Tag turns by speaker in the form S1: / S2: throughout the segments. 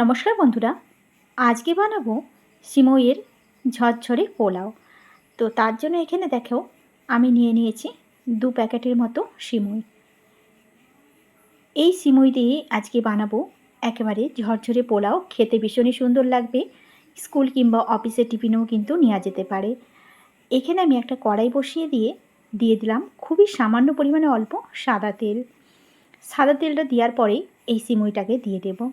S1: নমস্কার বন্ধুরা, আজকে বানাবো সিমইয়ের ঝরঝরে পোলাও। তো তার জন্য এখানে দেখো, আমি নিয়ে নিয়েছি দু প্যাকেটের মতো সিমই। এই সিমই দিয়ে আজকে বানাবো একেবারে ঝরঝরে পোলাও, খেতে ভীষণই সুন্দর লাগবে। স্কুল কিংবা অফিসের টিফিনেও কিন্তু নেওয়া যেতে পারে। এখানে আমি একটা কড়াই বসিয়ে দিয়ে দিয়ে দিলাম খুবই সামান্য পরিমাণে অল্প সাদা তেল। সাদা তেলটা দেওয়ার পরেই এই সিমইটাকে দিয়ে দেবো।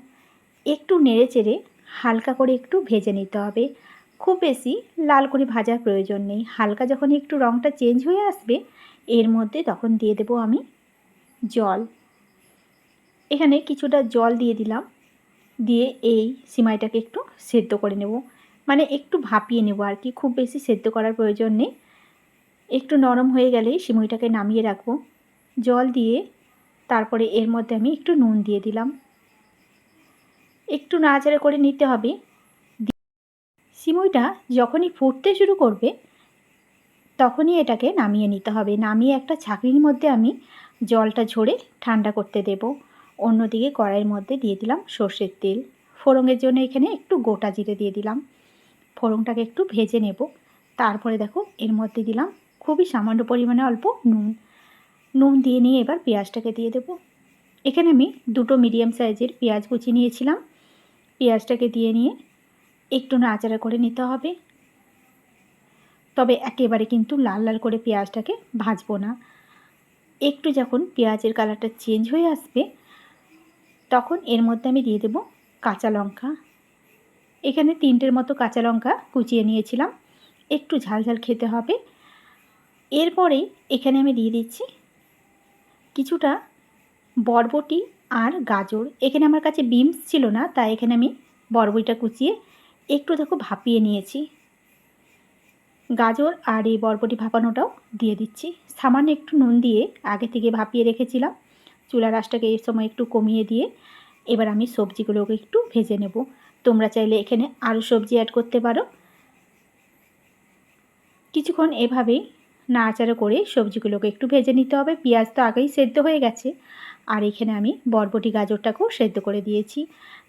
S1: একটু নেড়ে চেড়ে হালকা করে একটু ভেজে নিতে হবে। খুব বেশি লাল করে ভাজার প্রয়োজন নেই। হালকা যখন একটু রঙটা চেঞ্জ হয়ে আসবে, এর মধ্যে তখন দিয়ে দেব আমি জল। এখানে কিছুটা জল দিয়ে দিলাম। দিয়ে এই সিমাইটাকে একটু সেদ্ধ করে নেব। মানে একটু ভাপিয়ে নেব আর কি। খুব বেশি সেদ্ধ করার প্রয়োজন নেই। একটু নরম হয়ে গেলেই সিমইটাকে নামিয়ে রাখব। জল দিয়ে তারপরে এর মধ্যে আমি একটু নুন দিয়ে দিলাম। একটু নাড়াচাড়া করে নিতে হবে। সিমইটা যখনই ফুটতে শুরু করবে, তখনই এটাকে নামিয়ে নিতে হবে। নামিয়ে একটা ছাঁকনির মধ্যে আমি জলটা ঝরে ঠান্ডা করতে দেব। অন্যদিকে কড়াইয়ের মধ্যে দিয়ে দিলাম সর্ষের তেল। ফোড়নের জন্য এখানে একটু গোটা জিরে দিয়ে দিলাম। ফোড়নটাকে একটু ভেজে নেব। তারপরে দেখো, এর মধ্যে দিলাম খুবই সামান্য পরিমাণে অল্প নুন। নুন দিয়ে নিয়ে এবার পেঁয়াজটাকে দিয়ে দেব। এখানে আমি দুটো মিডিয়াম সাইজের পেঁয়াজ কুচি নিয়েছিলাম। পেঁয়াজটাকে দিয়ে নিয়ে একটু নাচাড়া করে নিতে হবে। তবে একেবারে কিন্তু লাল লাল করে পেঁয়াজটাকে ভাজবো না। একটু যখন পেঁয়াজের কালারটা চেঞ্জ হয়ে আসবে, তখন এর মধ্যে আমি দিয়ে দেব কাঁচা লঙ্কা। এখানে তিনটের মতো কাঁচা লঙ্কা কুচিয়ে নিয়েছিলাম। একটু ঝাল ঝাল খেতে হবে। এরপরেই এখানে আমি দিয়ে দিচ্ছি কিছুটা বরবটি আর গাজর। এখানে আমার কাছে বিমস ছিল না, তাই এখানে আমি বরবটিটা কুচিয়ে একটু দেখো ভাপিয়ে নিয়েছি। গাজর আর এই বরবটি ভাপানোটাও দিয়ে দিচ্ছি। সামান্য একটু নুন দিয়ে আগে থেকে ভাপিয়ে রেখেছিলাম। চুলার আঁচটাকে এই সময় একটু কমিয়ে দিয়ে এবার আমি সবজিগুলোকে একটু ভেজে নেব। তোমরা চাইলে এখানে আরও সবজি অ্যাড করতে পারো। কিছুক্ষণ এভাবেই নাড়াচাড়া করে সবজিগুলোকে একটু ভেজে নিতে হবে। পেঁয়াজ তো আগেই সেদ্ধ হয়ে গেছে। আর এখানে আমি বরবটি গাজরটাকেও সেদ্ধ করে দিয়েছি।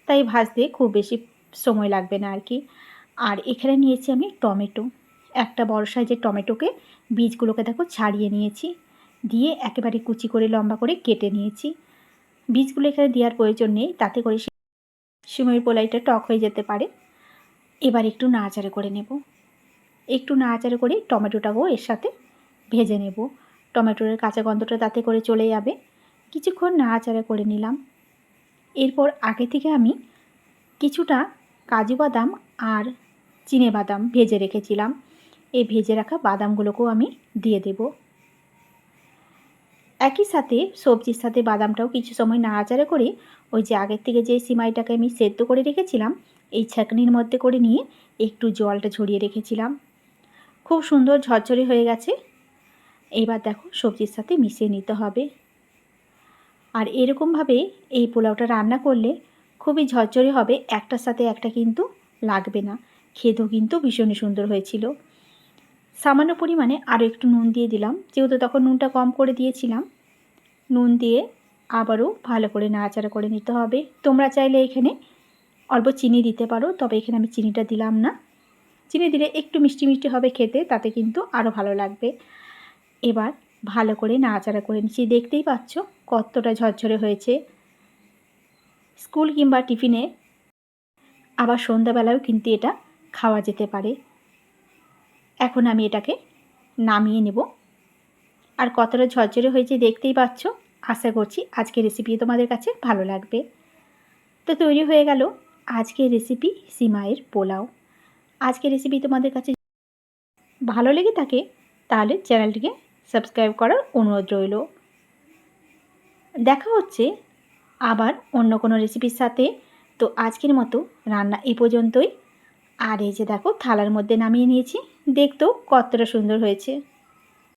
S1: তাই ভাজতে খুব বেশি সময় লাগবে না আর কি আর এখানে নিয়েছি আমি টমেটো। একটা বড় সাইজের টমেটোকে বীজগুলোকে দেখো ছাড়িয়ে নিয়েছি। দিয়ে একেবারে কুচি করে লম্বা করে কেটে নিয়েছি। বীজগুলো এখানে দেওয়ার প্রয়োজন নেই, তাতে করে সিমের পোলাইটা টক হয়ে যেতে পারে। এবার একটু নাড়াচাড়া করে নেব। একটু নাড়াচাড়া করে টমেটোটাকেও এর সাথে ভেজে নেব। টমেটোর কাঁচা গন্ধটা তাতে করে চলে যাবে। কিছুক্ষণ নাড়াচাড়া করে নিলাম। এরপর আগে থেকে আমি কিছুটা কাজু বাদাম আর চিনে বাদাম ভেজে রেখেছিলাম। এই ভেজে রাখা বাদামগুলোকেও আমি দিয়ে দেব। একই সাথে সবজির সাথে বাদামটাও কিছু সময় নাড়াচাড়া করে ওই যে আগের থেকে যে সিমাইটাকে আমি সেদ্ধ করে রেখেছিলাম, এই ছাঁকনির মধ্যে করে নিয়ে একটু জলটা ছড়িয়ে রেখেছিলাম। খুব সুন্দর ঝরঝরে হয়ে গেছে। এবার দেখো সবজির সাথে মিশিয়ে নিতে হবে। আর এরকমভাবে এই পোলাওটা রান্না করলে খুবই ঝরঝরে হবে, একটার সাথে একটা কিন্তু লাগবে না। খেতেও কিন্তু ভীষণই সুন্দর হয়েছিল। সামান্য পরিমাণে আরও একটু নুন দিয়ে দিলাম, যেহেতু তখন নুনটা কম করে দিয়েছিলাম। নুন দিয়ে আবারও ভালো করে নাড়াচাড়া করে নিতে হবে। তোমরা চাইলে এখানে অল্প চিনি দিতে পারো, তবে এখানে আমি চিনিটা দিলাম না। চিনি দিলে একটু মিষ্টি মিষ্টি হবে খেতে, তাতে কিন্তু আরও ভালো লাগবে। এবার ভালো করে নাড়াচাড়া করে নিচ্ছি। দেখতেই পাচ্ছ কতটা ঝরঝরে হয়েছে। স্কুল কিংবা টিফিনে আবার সন্ধ্যাবেলাও কিন্তু এটা খাওয়া যেতে পারে। এখন আমি এটাকে নামিয়ে নেব। আর কতটা ঝরঝরে হয়েছে দেখতেই পাচ্ছ। আশা করছি আজকের রেসিপি তোমাদের কাছে ভালো লাগবে। তো তৈরি হয়ে গেল আজকের রেসিপি সিমাইয়ের পোলাও। আজকের রেসিপি তোমাদের কাছে ভালো লেগে থাকে তাহলে চ্যানেলটিকে সাবস্ক্রাইব করার অনুরোধ রইল। দেখা হচ্ছে আবার অন্য কোনো রেসিপির সাথে। তো আজকের মতো রান্না এ পর্যন্তই। আর এই যে দেখো থালার মধ্যে নামিয়ে নিয়েছি, দেখতেও কতটা সুন্দর হয়েছে।